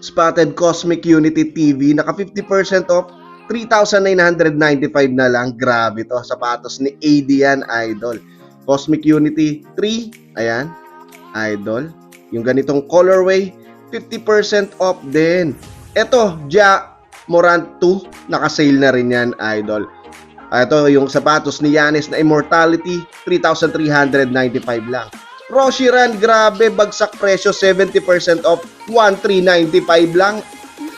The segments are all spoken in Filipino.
Spotted Cosmic Unity TV. Naka 50% off. 3,995 na lang. Grabe to. Sapatos ni AD idol. Cosmic Unity 3. Ayan. Idol. Yung ganitong colorway. 50% off din. Ito, Ja Morant 2. Naka-sale na rin yan, idol. Ito yung sapatos ni Yanis na Immortality. 3,395 lang. Roshiran, grabe, bagsak presyo, 70% off, 1,395 lang.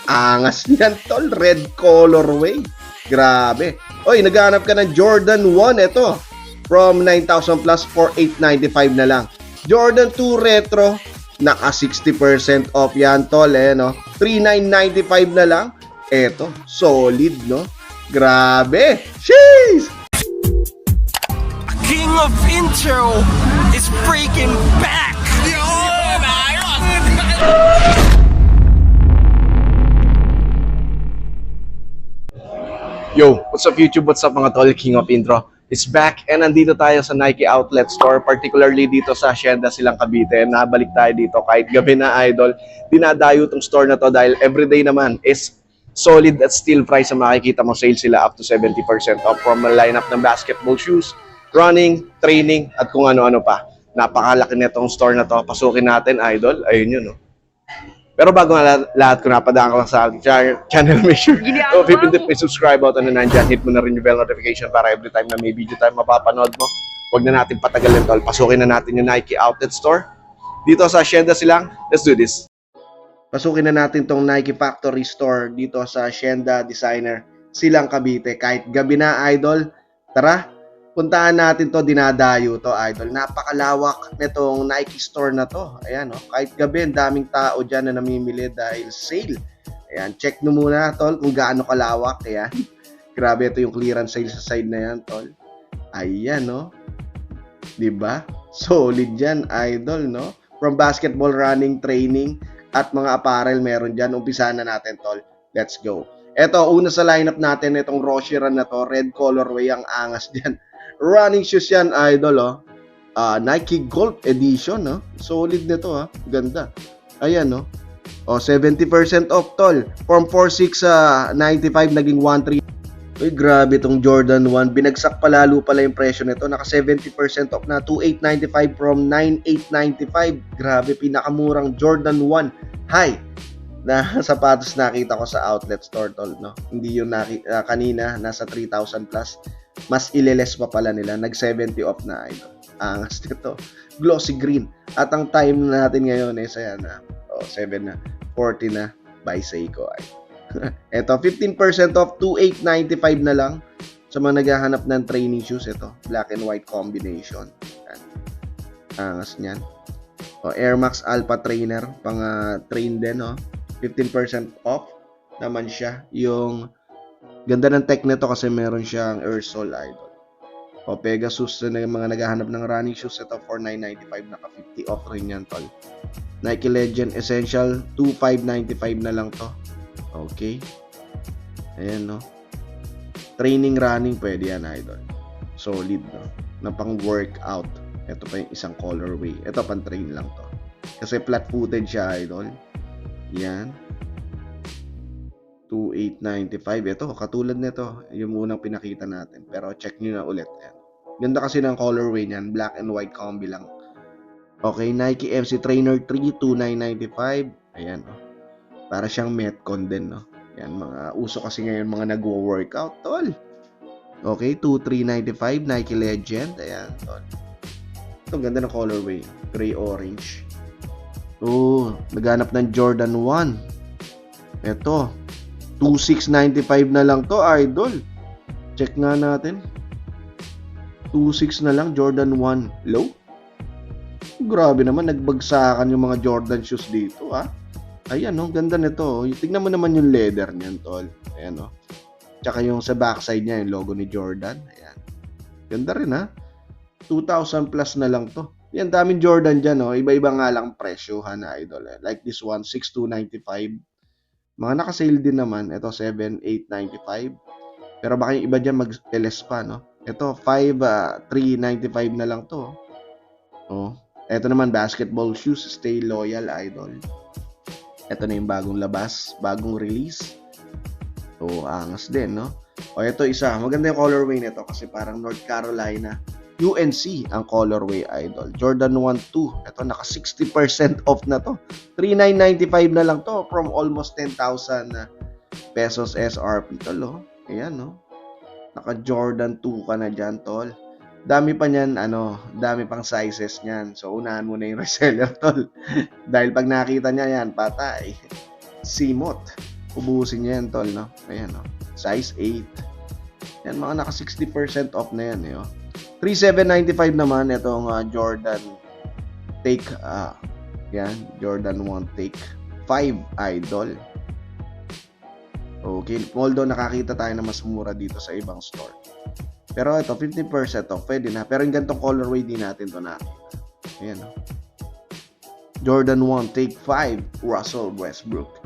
Angas yan, tol, red colorway. Grabe. Oy, naghanap ka ng Jordan 1, ito. From 9,000 plus, 4,895 na lang. Jordan 2 Retro, naka 60% off yan, tol, eh, no? 3,995 na lang. Eto, solid, no? Grabe. Sheesh! Of Intro is freaking back! Yo, what's up YouTube? What's up mga tol? King of Intro is back and nandito tayo sa Nike Outlet Store, particularly dito sa Hacienda Silang Cavite. Nabalik tayo dito kahit gabi na idol. Dinadayo tong store na to dahil everyday naman is solid at still price ang makikita mo sale sila up to 70% off from a lineup ng basketball shoes, running, training at kung ano-ano pa. Napakalaki nitong store na to. Pasukin natin idol. Ayun yun no. Pero bago nga lahat, lahat ko napadaan ka lang sa aking channel, make sure to pipindot may subscribe button na nandyan. Hit mo na rin yung bell notification para every time na may video tayo mapapanood mo. Huwag na natin patagalin tol. Pasukin na natin yung Nike Outlet Store. Dito sa Hacienda silang. Let's do this. Pasukin na natin tong Nike Factory Store dito sa Hacienda Designer Silang Cavite. Kahit gabi na, idol. Tara, puntahan natin to, dinadayo to, idol. Napakalawak nitong Nike store na to. Ayan, oh. kahit gabi, ang daming tao dyan na namimili dahil sale. Ayan, check nyo muna, tol, kung gaano kalawak. Ayan. Grabe, ito yung clearance sale sa side na yan, tol. Ayan, no? 'Di ba? Solid yan, idol, no? From basketball, running, training, at mga apparel meron dyan. Umpisa na natin, tol. Let's go. Ito, una sa lineup natin, itong Roshiran na to, red colorway ang angas dyan. Running shoes yan, idol, oh. Ah, Nike Golf Edition, no? Solid nito, ha? Ganda. Ayan, no? Oh, 70% off, tol. From 4,695 naging 1,3 Uy, grabe tong Jordan 1. Binagsak pa lalo pala yung presyo nito. Naka 70% off na 2,895 from 9,895. Grabe, pinakamurang Jordan 1 high na sapatos nakita ko sa outlet store tol, no? Hindi yung naki, ah, kanina nasa 3,000 plus. Mas ileles pa pala nila. Nag 70 off na idol. Angas nito. Glossy green. At ang time natin ngayon is ayan na. Oh, 7 na. 40 na by Seiko ay. Ito, 15% off, 2,895 na lang. Sa mga naghahanap ng training shoes, ito, black and white combination. Yan. Angas niyan. O, Air Max Alpha Trainer, pang ah, train din, no? 15% off naman siya. Yung ganda ng tech nito kasi meron siyang Airsole Idol. O, Pegasus na yung mga naghahanap ng running shoes, ito, 4,995, naka 50 off rin yan, tol. Nike Legend Essential, 2,595 na lang to. Okay. Ayan, no? Training running, pwede yan, idol. Solid, no? Na pang workout. Ito pa yung isang colorway. Ito, pang train lang to. Kasi flat-footed siya, idol. Yan. 2,895. Ito, katulad nito. Yung unang pinakita natin. Pero check nyo na ulit. Ayan. Ganda kasi ng colorway niyan. Black and white combi lang. Okay, Nike MC Trainer 3, 2,995. Ayan, oh. Para siyang Metcon din, no? Yan, mga uso kasi ngayon mga nagwo-workout, tol. Okay, 2,395 Nike Legend. Ayan, tol. Ito, ganda ng colorway. Gray-orange. Oh, naghanap ng Jordan 1. Ito, 2,695 na lang to, idol. Check nga natin. 2,6 na lang, Jordan 1 low. Grabe naman, nagbagsakan yung mga Jordan shoes dito, ha? Ayan, no? Ganda nito. oh. Tignan mo naman yung leather niyan, tol. Ayan, no? Tsaka yung sa backside niya, yung logo ni Jordan. Ayan. Ganda rin, ha? 2,000 plus na lang to. Yan, daming Jordan dyan, no? Iba-iba nga lang presyo, ha, na idol. eh. Like this one, 6,295. Mga nakasale din naman. Ito, 7,895. Pero baka yung iba dyan mag-LS pa, no? Ito, 5,395 na lang to. Oh. Ito naman, basketball shoes. Stay loyal, idol. Ito na yung bagong labas, bagong release. So, angas din, no? O, ito isa. Maganda yung colorway nito kasi parang North Carolina. UNC ang colorway idol. Jordan 1 2. Ito, naka 60% off na to. 3,995 na lang to from almost 10,000 na pesos SRP tol, oh. Ayan, no? Naka Jordan 2 ka na dyan, tol. Dami pa niyan, ano, dami pang sizes niyan. So, unahan mo na yung reseller, tol. Dahil pag nakita niya yan, patay. Simot. Ubusin niya yan, tol, no? Ayan, no? Size 8. Yan, mga naka 60% off na yan, eh, oh. 3,795 naman itong uh, Jordan Take, ah, yan, Jordan 1 Take 5 Idol. Okay, although nakakita tayo na mas mura dito sa ibang store. Pero ito, 15% off, pwede na. Pero yung ganitong colorway din natin to nakita. Ayan, oh. Jordan 1, Take 5, Russell Westbrook.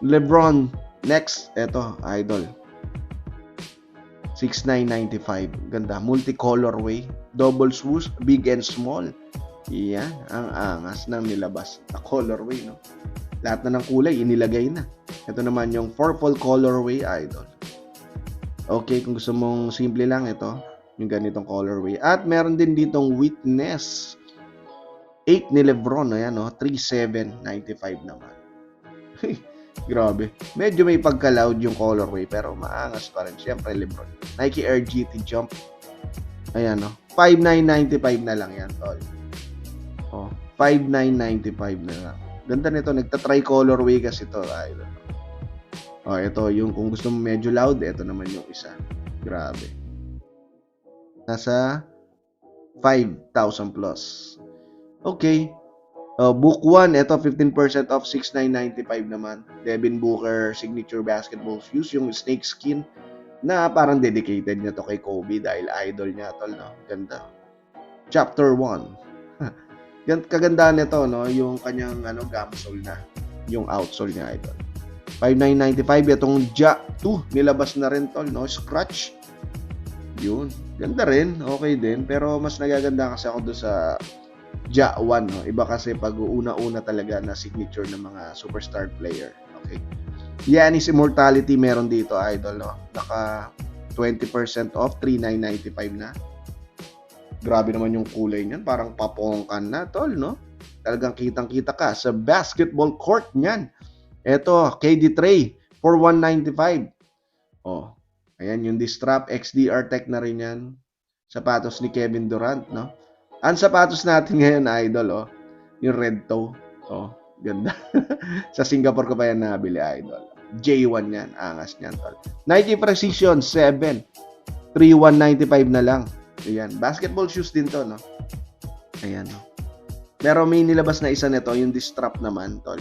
LeBron, next, eto, idol. 6995. Ganda. Multi-colorway. Double swoosh. Big and small. Yan. Ang angas ng nilabas na colorway, no? Lahat na ng kulay, inilagay na. Ito naman yung purple colorway, idol. Okay, kung gusto mong simple lang, ito. Yung ganitong colorway. At meron din ditong witness. 8 ni Lebron, ayan, no? 3795 naman. Grabe. Medyo may pagka-loud yung colorway pero maangas pa rin. Siyempre, Lebron. Nike Air GT Jump. Ayan, no? 5,995 na lang yan, tol. Oh, 5,995 na lang. Ganda nito. Nagta-try colorway kasi to. Idol. Oh, ito. Yung kung gusto mo medyo loud, ito naman yung isa. Grabe. Nasa 5,000 plus. Okay. Uh, book 1, ito 15% off 6,995 naman. Devin Booker signature basketball shoes, yung snake skin na parang dedicated niya to kay Kobe dahil idol niya tol no. Ganda. Chapter 1. Gan kagandahan nito no, yung kanyang ano gamsole na, yung outsole niya idol. 5,995 itong Ja 2 nilabas na rin tol no, scratch. Yun. Ganda rin, okay din, pero mas nagaganda kasi ako doon sa Ja 1, no? Iba kasi pag una-una talaga na signature ng mga superstar player. Okay. Yanis Immortality meron dito, idol, no? Naka 20% off, 3,995 na. Grabe naman yung kulay niyan, parang papongkan na, tol, no? Talagang kitang-kita ka sa basketball court niyan. Eto, KD Trey, for 195. Oh, ayan yung Distrap XDR Tech na rin yan. Sapatos ni Kevin Durant, no? Ang sapatos natin ngayon, idol, oh. Yung red toe. Oh, ganda. Sa Singapore ko pa yan nabili, idol. J1 yan. Angas niyan, tol. Nike Precision 7. 3,195 na lang. Ayan. Basketball shoes din to, no? Ayan, no? Pero may nilabas na isa nito, yung Distrap naman, tol.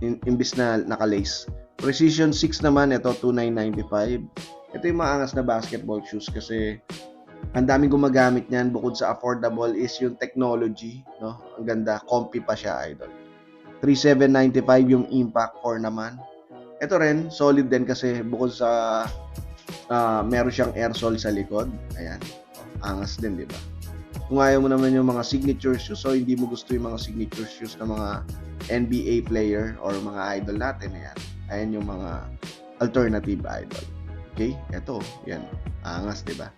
In, imbis na naka-lace. Precision 6 naman, ito, 2,995. Ito yung maangas na basketball shoes kasi ang daming gumagamit niyan bukod sa affordable is yung technology, no? Ang ganda, comfy pa siya, idol. 3795 yung Impact 4 naman. Ito rin, solid din kasi bukod sa uh, meron siyang air sole sa likod. Ayan. Angas din, di ba? Kung ayaw mo naman yung mga signature shoes so hindi mo gusto yung mga signature shoes ng mga NBA player or mga idol natin, ayan. Ayan yung mga alternative idol. Okay? Ito, yan. Angas, di ba?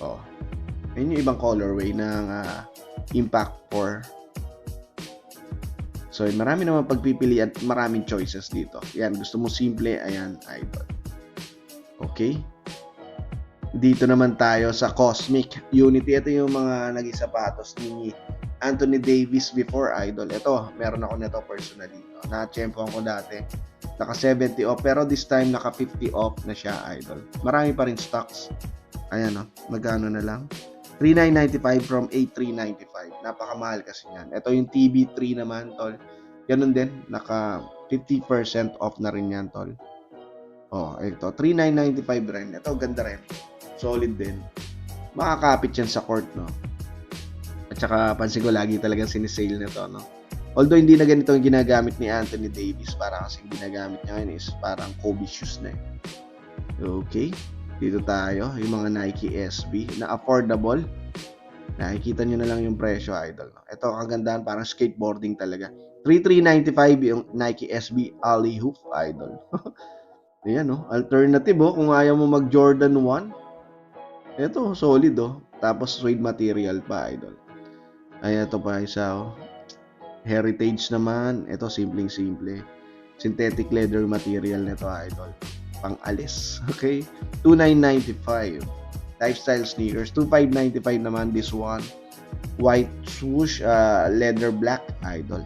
Oh. Ayun yung ibang colorway ng uh, Impact 4. So, marami naman pagpipili at maraming choices dito. Yan, gusto mo simple, ayan, idol. Okay? Dito naman tayo sa Cosmic Unity. Ito yung mga naging sapatos ni Anthony Davis before idol. Ito, meron ako nito personally. Na-champion ko dati. Naka 70 off, pero this time naka 50 off na siya idol. Marami pa rin stocks. Ayan o, magkano na lang? 3,995 from 8,395. Napakamahal kasi yan. Ito yung TB3 naman, tol. Ganun din, naka 50% off na rin yan, tol. Oh, ito, 3,995 rin. Ito, ganda rin. Solid din. Makakapit yan sa court, no? At saka, pansin ko lagi talagang sinisale na to, no? Although hindi na ganito yung ginagamit ni Anthony Davis, parang kasi ginagamit niya ngayon is parang Kobe shoes na eh. Okay. Dito tayo, yung mga Nike SB na affordable. Nakikita nyo na lang yung presyo, idol. Ito, kagandahan, parang skateboarding talaga. 3395 yung Nike SB Alley Hoop, idol. Ayan, no? Alternative, oh, kung ayaw mo mag Jordan 1. Ito, solid, oh. Tapos, suede material pa, idol. Ay, ito pa isa, oh. Heritage naman. Ito, simpleng-simple. Synthetic leather material nito, idol. Pang-alis. Okay? 2995 lifestyle sneakers. 2595 naman this one. White swoosh, uh, leather black, idol.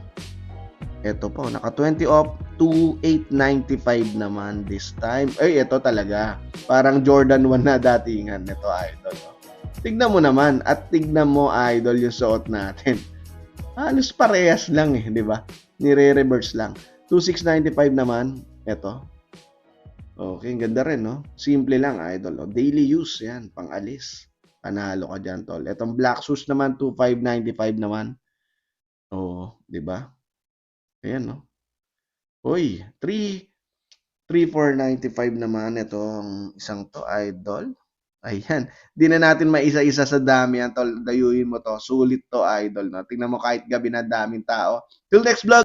Ito po, naka 20 off, 2895 naman this time. Ay, ito talaga. Parang Jordan 1 na datingan nito, idol. Tignan mo naman, at tignan mo, idol, yung suot natin. Halos parehas lang eh, di ba? Nire-reverse lang. 2695 naman, ito. Okay, ganda rin, no? Simple lang, idol. Oh. Daily use, yan, pang-alis. Panalo ka dyan, tol. Itong black shoes naman, 2595 naman. Oo, di ba? Ayan, no? Uy, 3, 3495 naman itong isang to, idol. Ayan. Di na natin maisa-isa sa dami yan, tol. Dayuin mo to. Sulit to, idol. No? Tingnan mo kahit gabi na daming tao. Till next vlog!